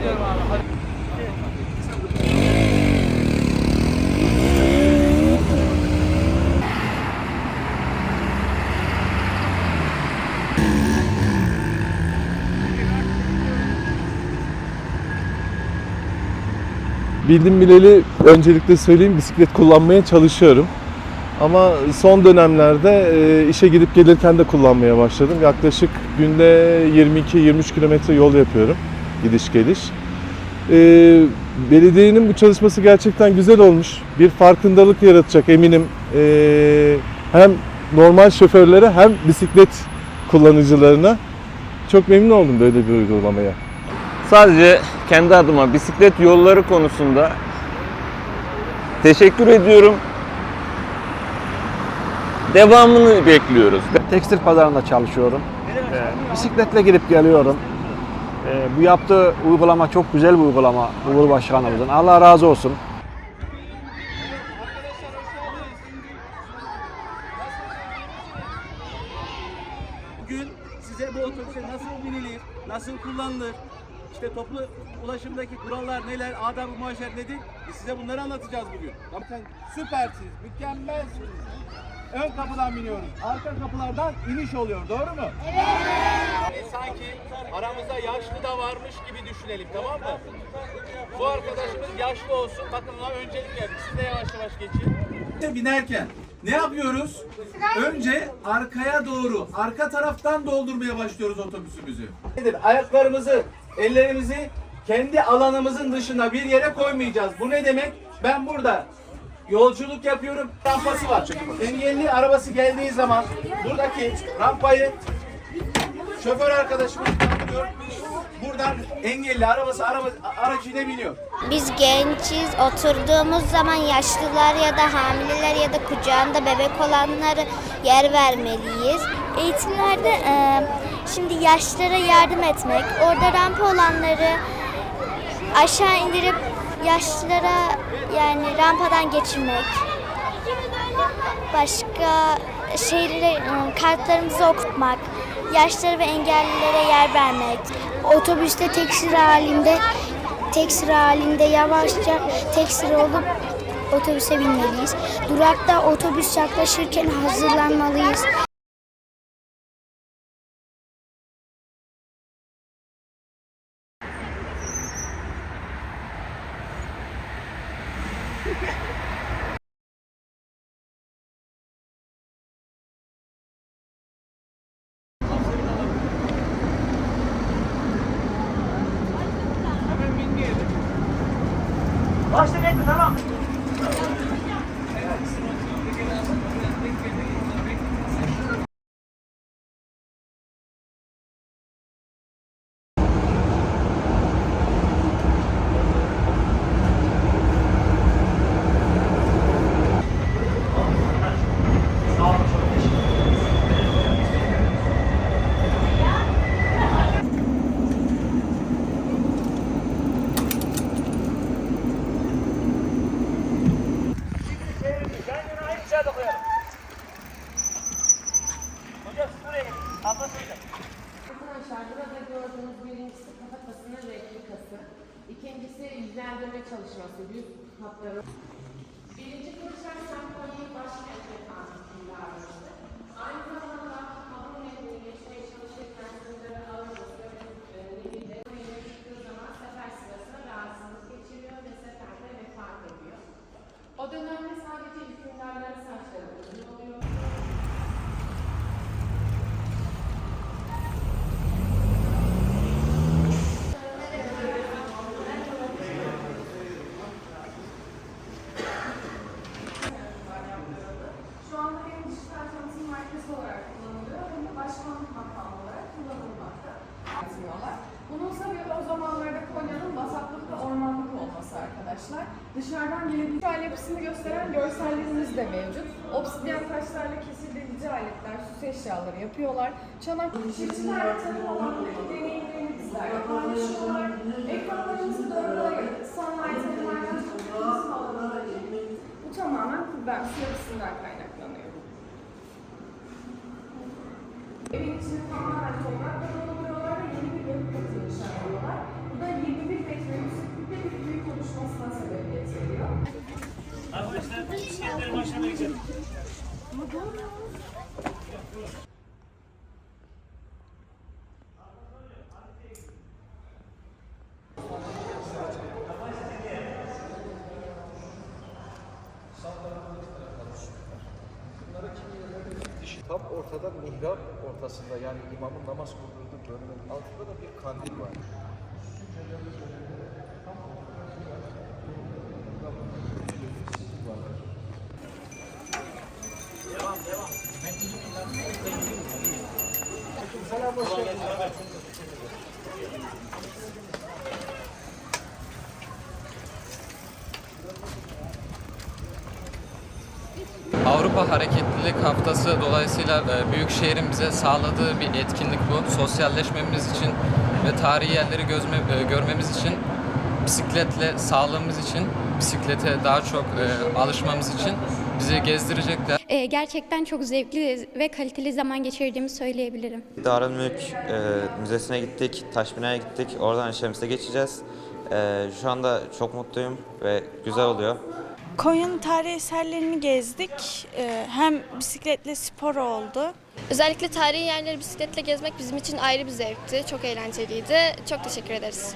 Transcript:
Biliyorum Bildim bileli öncelikle söyleyeyim bisiklet kullanmaya çalışıyorum. Ama son dönemlerde e, işe gidip gelirken de kullanmaya başladım. Yaklaşık günde 22-23 kilometre yol yapıyorum gidiş geliş. E, belediyenin bu çalışması gerçekten güzel olmuş. Bir farkındalık yaratacak eminim. E, hem normal şoförlere hem bisiklet kullanıcılarına. Çok memnun oldum böyle bir uygulamaya. Sadece kendi adıma bisiklet yolları konusunda teşekkür ediyorum. Devamını bekliyoruz. Tekstil pazarında çalışıyorum. Ee, bisikletle gidip geliyorum. Ee, bu yaptığı uygulama çok güzel bir uygulama Uğur Başkanımızın. Allah razı olsun. Bugün size bu otobüse nasıl binilir, nasıl kullanılır, işte toplu ulaşımdaki kurallar neler, adab-ı muaşer nedir? Biz size bunları anlatacağız bugün. Zaten süpersiniz, mükemmelsiniz. Ön kapıdan biniyoruz, arka kapılardan iniş oluyor, doğru mu? Evet. sanki aramızda yaşlı da varmış gibi düşünelim, tamam mı? Bu arkadaşımız yaşlı olsun, bakın ona öncelik verdik. Siz de yavaş yavaş geçin. Binerken ne yapıyoruz? Önce arkaya doğru, arka taraftan doldurmaya başlıyoruz otobüsümüzü. Nedir? Ayaklarımızı, ellerimizi kendi alanımızın dışına bir yere koymayacağız. Bu ne demek? Ben burada yolculuk yapıyorum. Rampası var. Engelli arabası geldiği zaman buradaki rampayı şoför arkadaşımız kaldırıyor. Buradan engelli arabası araba, aracıyla biniyor. Biz gençiz, oturduğumuz zaman yaşlılar ya da hamileler ya da kucağında bebek olanlara yer vermeliyiz. Eğitimlerde e, şimdi yaşlılara yardım etmek, orada rampa olanları aşağı indirip yaşlılara yani rampadan geçirmek. Başka şeyleri, e, kartlarımızı okutmak, yaşlılara ve engellilere yer vermek. Otobüste tek sıra halinde tek sıra halinde yavaşça tek sıra olup otobüse binmeliyiz. Durakta otobüs yaklaşırken hazırlanmalıyız. Arkadaşlar İkincisi yüzlendirme çalışması, yüz hatları. Birinci Kılıçdaroğlu Semponi'yi başkentte tanıtımda almıştı. Aynı arkadaşlar. Dışarıdan gelen dijital yapısını gösteren görsellerimiz de mevcut. Obsidyen taşlarla kesildirici aletler, süs eşyaları yapıyorlar. Çanak çiftçilerle tarım alanındaki deneyimlerini bizlerle paylaşıyorlar. Ekranlarımızı tarımlardan çok sağladıkları bu tamamen kıvramsız yapısından kaynaklanıyor. Evin içini tamamen toprakla Tam ortada mihrap ortasında yani imamın namaz kıldırdığı bölümün altında da bir kandil var. Thank you. Avrupa Hareketlilik Haftası dolayısıyla e, Büyükşehir'in bize sağladığı bir etkinlik bu. Sosyalleşmemiz için ve tarihi yerleri gözme, e, görmemiz için, bisikletle sağlığımız için, bisiklete daha çok e, alışmamız için bizi gezdirecekler. Ee, gerçekten çok zevkli ve kaliteli zaman geçirdiğimi söyleyebilirim. Darülmülk e, Müzesi'ne gittik, Taşmina'ya gittik. Oradan Şems'e geçeceğiz. E, şu anda çok mutluyum ve güzel oluyor. Konya'nın tarihi eserlerini gezdik. Ee, Hem bisikletle spor oldu. Özellikle tarihi yerleri bisikletle gezmek bizim için ayrı bir zevkti. Çok eğlenceliydi. Çok teşekkür ederiz.